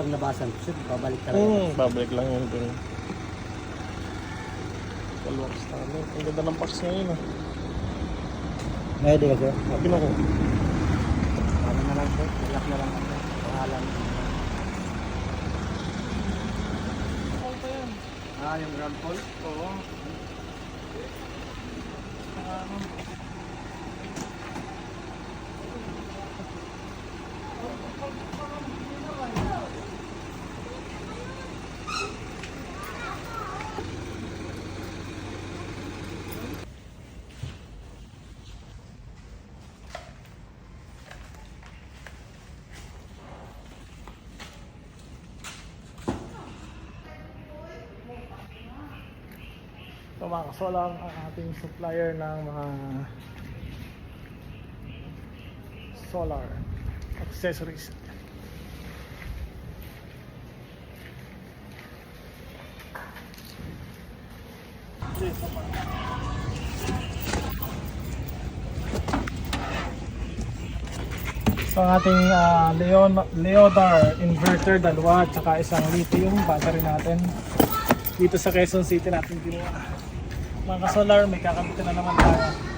bang nabasan? Sir, babalik talaga. Hmm, babalik lang yun dun. Kalwaks namin. Ang ganda ng box ngayon ah. Pwede ka sir. Sabi na ko. Ano na lang sir? Ilak na lang ako. Pangalan. Ah, yung ground call? Oo. So mga kasolar, ang ating supplier ng mga solar accessories. So ang ating ah, Leon, Leodar inverter, dalawa, at saka isang lithium battery natin dito sa Quezon City natin ginawa. Mga solar, may kakamitan na naman tayo.